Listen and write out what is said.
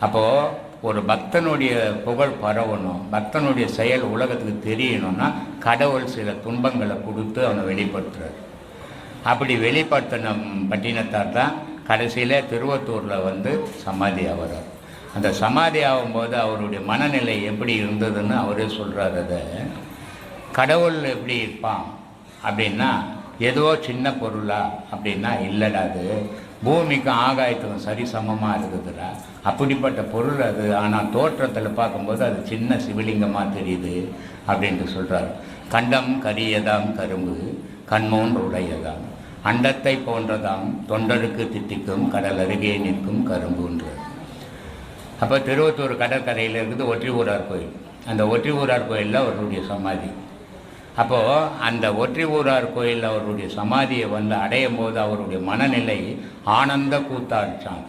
அப்போது ஒரு பக்தனுடைய புகழ் பரவணும் பக்தனுடைய செயல் உலகத்துக்கு தெரியணும்னா கடவுள் சில துன்பங்களை கொடுத்து அவனை வெளிப்படுத்துறார். அப்படி வெளிப்படுத்தின பட்டினத்தார் தான் கடைசியில் திருவத்தூரில் வந்து சமாதி ஆகிறார் அந்த சமாதி ஆகும்போது அவருடைய மனநிலை எப்படி இருந்ததுன்னு அவரே சொல்கிறார் அதை. கடவுள் எப்படி இருப்பான் அப்படின்னா ஏதோ சின்ன பொருளா அப்படின்னா இல்லைடா அது. பூமிக்கும் ஆகாயத்துக்கும் சரி சமமாக இருக்குதுடா. அப்படிப்பட்ட பொருள் அது. ஆனால் தோற்றத்தில் பார்க்கும்போது அது சின்ன சிவலிங்கமாக தெரியுது அப்படின்ட்டு சொல்கிறார் கண்டம் கரியதாம் கரும்பு கண்மோன் உடையதாம். அண்டத்தை போன்றதாம் தொண்டருக்கு தித்திக்கும் கடல் அருகே நிற்கும் கரும்புன்றது. அப்போ திருவத்தூர் கடற்கரையில் இருக்குது ஒற்றி ஊரார் கோயில். அந்த ஒற்றி ஊரார் கோயிலில் அவருடைய சமாதி. அப்போது அந்த ஒற்றி ஊரார் கோயிலில் அவருடைய சமாதியை வந்து அடையும் போது அவருடைய மனநிலை ஆனந்த கூத்தாடிச்சான்